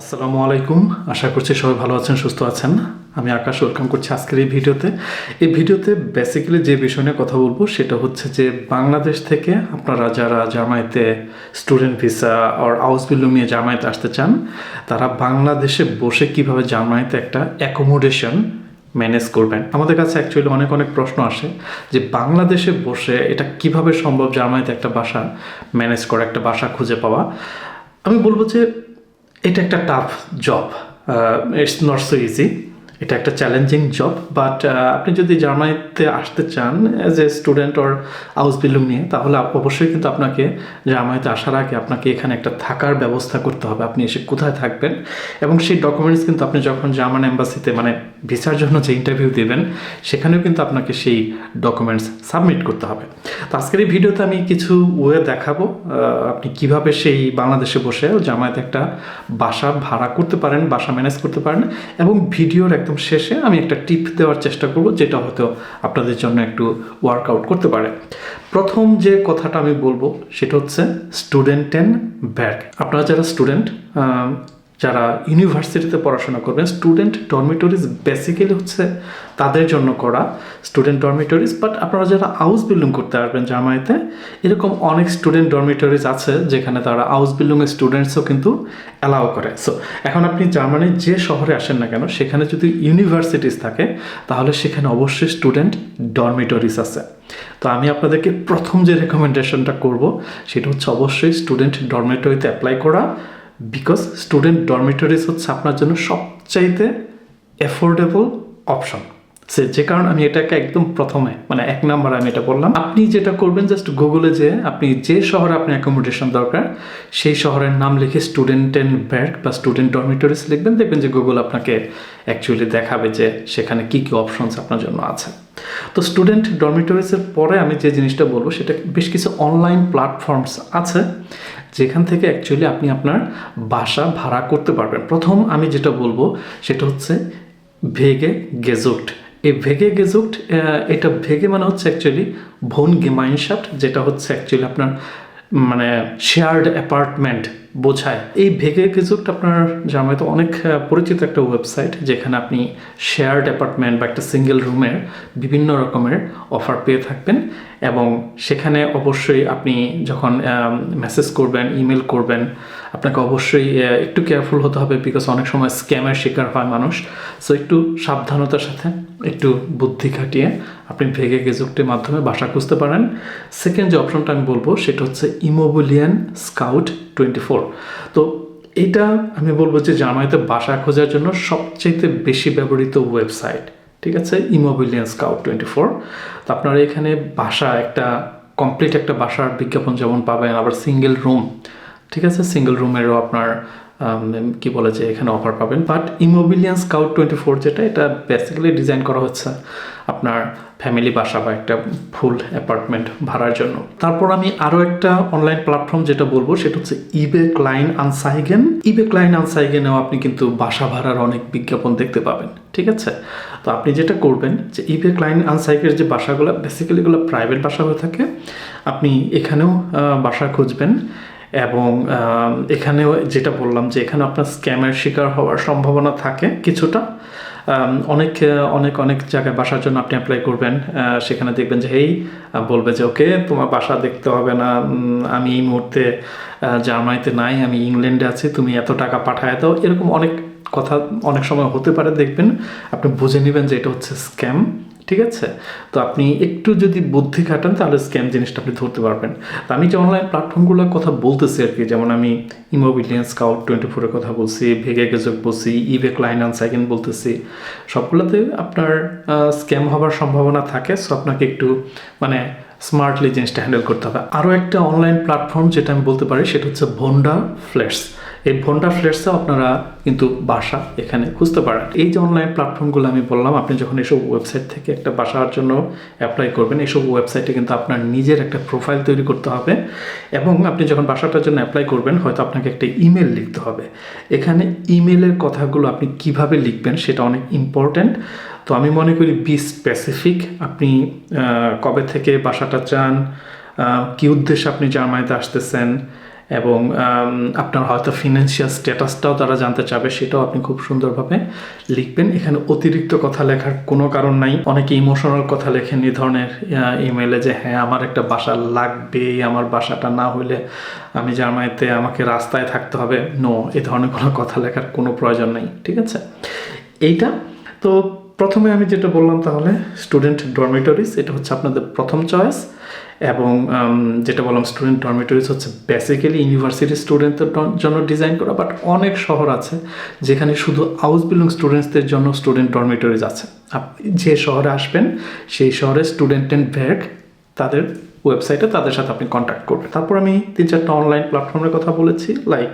আসসালামু আলাইকুম। আশা করছি সবাই ভালো আছেন, সুস্থ আছেন। আমি আকাশ ওয়েলকাম করছি আজকের এই ভিডিওতে। এই ভিডিওতে বেসিক্যালি যে বিষয় নিয়ে কথা বলব সেটা হচ্ছে যে বাংলাদেশ থেকে আপনারা যারা জার্মানিতে স্টুডেন্ট ভিসা আর হাউস বিল্ডিং নিয়ে জার্মানিতে আসতে চান, তারা বাংলাদেশে বসে কীভাবে জার্মানিতে একটা অ্যাকোমোডেশন ম্যানেজ করবেন? আমাদের কাছে অ্যাকচুয়ালি অনেক অনেক প্রশ্ন আসে যে বাংলাদেশে বসে এটা কীভাবে সম্ভব জার্মানিতে একটা বাসা ম্যানেজ করা, একটা বাসা খুঁজে পাওয়া? আমি বলব যে এটা একটা tough job it's not so easy এটা একটা চ্যালেঞ্জিং জব বাট আপনি যদি জার্মানিতে আসতে চান অ্যাজ এ স্টুডেন্ট ওর হাউস বিল্ডিং নিয়ে, তাহলে অবশ্যই কিন্তু আপনাকে জার্মানিতে আসার আগে আপনাকে এখানে একটা থাকার ব্যবস্থা করতে হবে। আপনি এসে কোথায় থাকবেন? এবং সেই ডকুমেন্টস কিন্তু আপনি যখন জার্মান এম্বাসিতে মানে ভিসার জন্য যে ইন্টারভিউ দেবেন, সেখানেও কিন্তু আপনাকে সেই ডকুমেন্টস সাবমিট করতে হবে। তো আজকের এই ভিডিওতে আমি কিছু ওয়ে দেখাবো আপনি কীভাবে সেই বাংলাদেশে বসে জামায়াতে একটা বাসা ভাড়া করতে পারেন, বাসা ম্যানেজ করতে পারেন এবং ভিডিওর একদম শেষে আমি একটা টিপ দেওয়ার চেষ্টা করব, যেটা হয়তো আপনাদের জন্য একটু ওয়ার্কআউট করতে পারে। প্রথম যে কথাটা আমি বলব, সেটা হচ্ছে স্টুডেন্ট অ্যান্ড ব্যাগ আপনারা যারা স্টুডেন্ট যারা ইউনিভার্সিটিতে পড়াশোনা করবেন স্টুডেন্ট ডরমিটরিজ বেসিক্যালি হচ্ছে তাদের জন্য করা স্টুডেন্ট ডরমিটরিজ বাট আপনারা যারা হাউস বিল্ডিং করতে আসবেন জামাইতে এরকম অনেক স্টুডেন্ট ডরমিটরিজ আছে যেখানে তারা হাউস বিল্ডিংয়ের স্টুডেন্টসও কিন্তু অ্যালাউ করে। সো এখন আপনি জার্মানির যে শহরে আসেন না কেন, সেখানে যদি ইউনিভার্সিটিস থাকে, তাহলে সেখানে অবশ্যই স্টুডেন্ট ডরমিটরিজ আছে। তো আমি আপনাদেরকে প্রথম যে রেকমেন্ডেশনটা করব, সেটা হচ্ছে অবশ্যই স্টুডেন্ট ডরমিটরিতে অ্যাপ্লাই করা। বিকজ স্টুডেন্ট ডরমিটরিজ হচ্ছে আপনার জন্য সবচাইতে অ্যাফোর্ডেবল অপশন সে যে কারণে আমি এটাকে একদম প্রথমে মানে এক নাম্বার আমি এটা বললাম আপনি যেটা করবেন জাস্ট গুগলে যে আপনি যে শহরে আপনি অ্যাকোমোডেশন দরকার, সেই শহরের নাম লিখে স্টুডেন্ট অ্যান্ড ব্যাগ বা স্টুডেন্ট ডরমিটরিজ লিখবেন। দেখবেন যে গুগল আপনাকে অ্যাকচুয়ালি দেখাবে যে সেখানে কি কি অপশনস আপনার জন্য আছে। তো স্টুডেন্ট ডরমিটরিজের পরে আমি যে জিনিসটা বলব, সেটা বেশ কিছু অনলাইন প্ল্যাটফর্মস আছে, যেখান থেকে অ্যাকচুয়ালি আপনি আপনার বাসা ভাড়া করতে পারবেন। প্রথম আমি যেটা বলব, সেটা হচ্ছে ভেগে গেজুট। এই ভেগে গেজুক্ট এটা ভেগে মানে হচ্ছে অ্যাকচুয়ালি ভোন গেমাইনশাফট যেটা হচ্ছে অ্যাকচুয়ালি আপনার মানে শেয়ার্ড অ্যাপার্টমেন্ট বোঝায়। এই ভেগে গেজুট আপনার জামাইতে অনেক পরিচিত একটা ওয়েবসাইট যেখানে আপনি শেয়ার্ড অ্যাপার্টমেন্ট বা একটা সিঙ্গেল রুমের বিভিন্ন রকমের অফার পেয়ে থাকবেন এবং সেখানে অবশ্যই আপনি যখন মেসেজ করবেন ইমেল করবেন, আপনাকে অবশ্যই একটু কেয়ারফুল হতে হবে বিকজ অনেক সময় স্ক্যামের শিকার হয় মানুষ। সো একটু সাবধানতার সাথে, একটু বুদ্ধি খাটিয়ে আপনি ভেগে গেজুকটির মাধ্যমে বাসা খুঁজতে পারেন। সেকেন্ড যে অপশনটা আমি বলব সেটা হচ্ছে ইমোবিলিয়ান স্কাউট টোয়েন্টি ফোর তো এটা আমি বলব যে জার্মানিতে বাসা খোঁজার জন্য সবচেয়ে বেশি ব্যবহৃত ওয়েবসাইট, ঠিক আছে? ইমোবিলিয়ান স্কাউট টোয়েন্টি ফোর তো আপনারা এখানে বাসা, একটা কমপ্লিট একটা বাসার বিজ্ঞাপন যেমন পাবেন, আবার সিঙ্গেল রুম ঠিক আছে? সিঙ্গেল রুমেরও আপনার কি বলে যে এখানে অফার পাবেন। But Immobilien Scout twenty four যেটা, এটা বেসিক্যালি ডিজাইন করা হচ্ছে আপনার ফ্যামিলি বাসা বা একটা ফুল অ্যাপার্টমেন্ট ভাড়ার জন্য। তারপর আমি আরও একটা অনলাইন প্ল্যাটফর্ম যেটা বলব, সেটা হচ্ছে ইবে ক্লাইন আনসাইগেন ইবে ক্লাইন আনসাইগেনেও আপনি কিন্তু বাসা ভাড়ার অনেক বিজ্ঞাপন দেখতে পাবেন, ঠিক আছে? তো আপনি যেটা করবেন, যে ইবে ক্লাইন আনসাইগের যে বাসাগুলো বেসিক্যালি এগুলো প্রাইভেট বাসা হয়ে থাকে। আপনি এখানেও বাসা খুঁজবেন। এবং এখানেও যেটা বললাম যে এখানে আপনার স্ক্যামের শিকার হওয়ার সম্ভাবনা থাকে কিছুটা। অনেক অনেক অনেক জায়গায় বাসার জন্য আপনি অ্যাপ্লাই করবেন সেখানে দেখবেন যে আহ, বলবে যে ওকে তোমার বাসা দেখতে হবে না আমি এই মুহূর্তে জার্মানিতে নাই আমি ইংল্যান্ডে আছি তুমি এত টাকা পাঠায় দাও। এরকম অনেক কথা অনেক সময় হতে পারে দেখবেন। আপনি বুঝে নেবেন যে এটা হচ্ছে স্ক্যাম। ঠিক আছে? তো আপনি একটু যদি বুদ্ধি খাটান, তাহলে স্ক্যাম জিনিসটা আপনি ধরতে পারবেন। তো আমি যে অনলাইন প্ল্যাটফর্মগুলোর কথা বলতেছি আর কি, যেমন আমি ইমোবিলিয়ান স্কাউট টোয়েন্টি ফোরের কথা বলছি, ভেগে গেজক বলছি ইভে ক্লাইন অ্যান্ড সাইকেন বলতেছি, সবগুলোতে আপনার স্ক্যাম হবার সম্ভাবনা থাকে। সো আপনাকে একটু মানে স্মার্টলি জিনিসটা হ্যান্ডেল করতে হবে। আরও একটা অনলাইন প্ল্যাটফর্ম যেটা আমি বলতে পারি, সেটা হচ্ছে ভন্ডা ফ্ল্যাটস এই ভন্ডা ফ্ল্যাটসে আপনারা কিন্তু বাসা এখানে খুঁজতে পারেন। এই যে অনলাইন প্ল্যাটফর্মগুলো আমি বললাম, আপনি যখন এসব ওয়েবসাইট থেকে একটা বাসার জন্য অ্যাপ্লাই করবেন এইসব ওয়েবসাইটে কিন্তু আপনার নিজের একটা প্রোফাইল তৈরি করতে হবে এবং আপনি যখন বাসাটার জন্য অ্যাপ্লাই করবেন, হয়তো আপনাকে একটা ইমেল লিখতে হবে। এখানে ইমেলের কথাগুলো আপনি কীভাবে লিখবেন সেটা অনেক ইম্পর্ট্যান্ট তো আমি মনে করি বি স্পেসিফিক আপনি কবে থেকে বাসাটা চান কী উদ্দেশ্যে আপনি জার্মানিতে আসতেছেন এবং আপনার হয়তো ফিনান্সিয়াল স্ট্যাটাসটাও তারা জানতে চাবে, সেটাও আপনি খুব সুন্দরভাবে লিখবেন। এখানে অতিরিক্ত কথা লেখার কোনো কারণ নাই। অনেকে ইমোশনাল কথা লেখেন এই ধরনের ইমেলে যে হ্যাঁ আমার একটা বাসা লাগবে আমার বাসাটা না হলে আমি জার্মানিতে আমাকে রাস্তায় থাকতে হবে। নো এ ধরনের কোনো কথা লেখার কোনো প্রয়োজন নেই, ঠিক আছে? এইটা, তো প্রথমে আমি যেটা বললাম তাহলে স্টুডেন্ট ডরমিটরিজ এটা হচ্ছে আপনাদের প্রথম চয়েস এবং যেটা বললাম স্টুডেন্ট ডরমিটরিজ হচ্ছে বেসিক্যালি ইউনিভার্সিটি স্টুডেন্টদের জন্য ডিজাইন করা বাট অনেক শহর আছে যেখানে শুধু হাউস বিলং স্টুডেন্টসদের জন্য স্টুডেন্ট ডরমিটরিজ আছে। আপনি যে শহরে আসবেন, সেই শহরে স্টুডেন্ট অ্যান্ড ভ্যাক তাদের ওয়েবসাইটে তাদের সাথে আপনি কন্ট্যাক্ট করবেন। তারপর আমি তিন চারটা অনলাইন প্ল্যাটফর্মের কথা বলেছি লাইক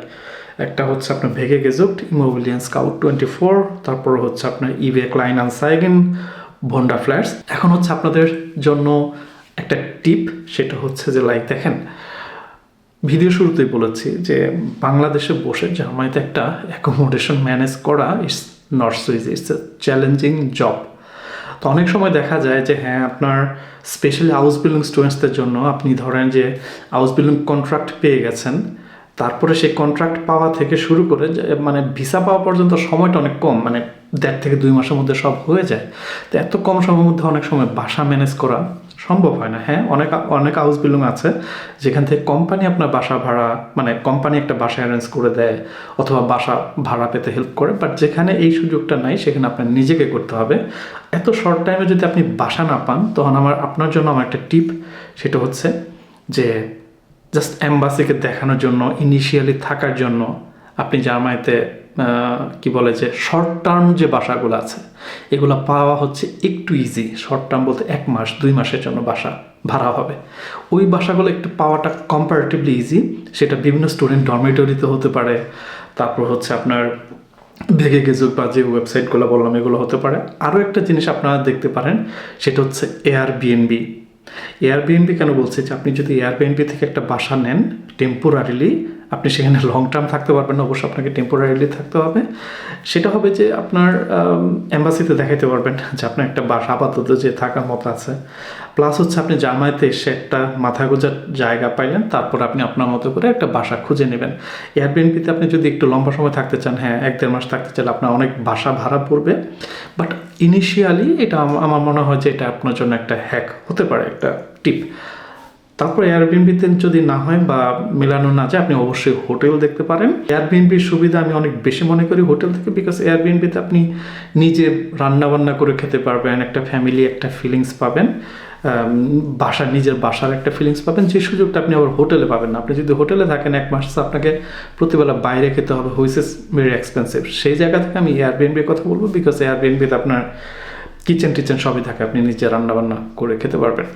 একটা হচ্ছে আপনার ভেগে Gesucht Immobilien Scout twenty four তারপর হচ্ছে আপনার ইভে ক্লাইন আন সাইগেন ভন্ডা ফ্ল্যাটস এখন হচ্ছে আপনাদের জন্য একটা টিপ, সেটা হচ্ছে যে লাইক দেখেন ভিডিও শুরুতেই বলেছি যে, বাংলাদেশে বসে জার্মানিতে একটা অ্যাকোমোডেশন ম্যানেজ করা it's not so easy it's a challenging job তো অনেক সময় দেখা যায় যে হ্যাঁ আপনার স্পেশালি হাউস বিল্ডিং স্টুডেন্টসদের জন্য আপনি ধরেন যে হাউস বিল্ডিং কন্ট্রাক্ট পেয়ে গেছেন, তারপরে সেই কন্ট্রাক্ট পাওয়া থেকে শুরু করে মানে ভিসা পাওয়া পর্যন্ত সময়টা অনেক কম মানে দেড় থেকে দুই মাসের মধ্যে সব হয়ে যায়। তো এত কম সময়ের মধ্যে অনেক সময় বাসা ম্যানেজ করা সম্ভব হয় না। হ্যাঁ অনেক অনেক হাউস বিল্ডিং আছে যেখান থেকে কোম্পানি আপনার বাসা ভাড়া মানে কোম্পানি একটা বাসা অ্যারেঞ্জ করে দেয় অথবা বাসা ভাড়া পেতে হেল্প করে বাট যেখানে এই সুযোগটা নাই, সেখানে আপনার নিজেকে করতে হবে। এত শর্ট টাইমে যদি আপনি বাসা না পান, তখন আমার, আপনার জন্য আমার একটা টিপ সেটা হচ্ছে যে জাস্ট অ্যাম্বাসিকে দেখানোর জন্য ইনিশিয়ালি থাকার জন্য আপনি জার্মানিতে কি বলে যে শর্ট টার্ম যে বাসাগুলো আছে, এগুলো পাওয়া হচ্ছে একটু ইজি শর্ট টার্ম বলতে এক মাস, দুই মাসের জন্য বাসা ভাড়া হবে। ওই বাসাগুলো একটু পাওয়াটা কম্পারেটিভলি ইজি সেটা বিভিন্ন স্টুডেন্ট ডরমেটরিতে হতে পারে। তারপর হচ্ছে আপনার ভেগে গেজুক বা যে ওয়েবসাইটগুলো বললাম, এগুলো হতে পারে। আরও একটা জিনিস আপনারা দেখতে পারেন, সেটা হচ্ছে এয়ার বিএনবি এয়ারবিএনবি কেন বলছি? যে আপনি যদি এয়ারবিএনবি থেকে একটা বাসা নেন টেম্পোরারিলি আপনি সেখানে লং টার্ম থাকতে পারবেন না, অবশ্যই আপনাকে টেম্পোরারিলি থাকতে হবে। সেটা হবে যে আপনার অ্যাম্বাসিতে দেখাইতে পারবেন যে আপনার একটা বাসা আপাতত যে থাকার মতো আছে। প্লাস হচ্ছে আপনি জার্মানিতে এসে একটা মাথা গোজার জায়গা পাইলেন, তারপর আপনি আপনার মতো করে একটা বাসা খুঁজে নেবেন। এয়ারবিএনপিতে আপনি যদি একটু লম্বা সময় থাকতে চান হ্যাঁ এক দেড় মাস থাকতে চাইলে আপনার অনেক বাসা ভাড়া পড়বে। বাট ইনিশিয়ালি এটা আমার মনে হয় যে এটা আপনার জন্য একটা হ্যাক হতে পারে, একটা টিপ তারপর এয়ারবিএনবিতে যদি না হয় বা মেলানো না যায়, আপনি অবশ্যই হোটেল দেখতে পারেন। এয়ারবিএনবির সুবিধা আমি অনেক বেশি মনে করি হোটেল থেকে বিকজ এয়ারবিএনবিতে আপনি নিজে রান্না বান্না করে খেতে পারবেন, একটা ফ্যামিলি একটা ফিলিংস পাবেন বাসার নিজের বাসার একটা ফিলিংস পাবেন, যে সুযোগটা আপনি আবার হোটেলে পাবেন না। আপনি যদি হোটেলে থাকেন এক মাস, আপনাকে প্রতিবেলা বাইরে খেতে হবে হুইস ইস ভেরি এক্সপেন্সিভ সেই জায়গা থেকে আমি এয়ারবিএনবির কথা বলব বিকজ এয়ারবিএনবিতে আপনার কিচেন টিচেন সবই থাকে, আপনি নিজে রান্নাবান্না করে খেতে পারবেন।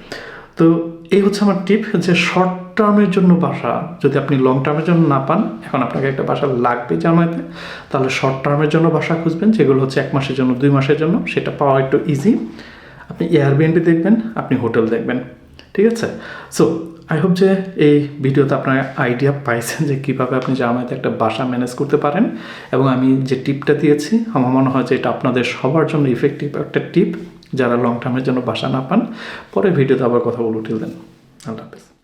তো এই হচ্ছে আমার টিপ যে শর্ট টার্মের জন্য বাসা। যদি আপনি লং টার্মের জন্য না পান, এখন আপনাকে একটা বাসা লাগবে জার্মানিতে তাহলে শর্ট টার্মের জন্য বাসা খুঁজবেন, যেগুলো হচ্ছে এক মাসের জন্য, দুই মাসের জন্য, সেটা পাওয়া একটু ইজি আপনি এয়ারবিএনবি দেখবেন, আপনি হোটেল দেখবেন, ঠিক আছে? সো আই হোপ যে এই ভিডিওতে আপনার আইডিয়া পাইছেন যে কীভাবে আপনি জার্মানিতে একটা বাসা ম্যানেজ করতে পারেন, এবং আমি যে টিপটা দিয়েছি, আমার মনে হয় যে এটা আপনাদের সবার জন্য ইফেক্টিভ একটা টিপ যারা লং টার্মের জন্য বাসা না পান, পরে ভিডিওতে আবার কথা বলে উঠিয়ে দেন আল্লাহ হাফেজ।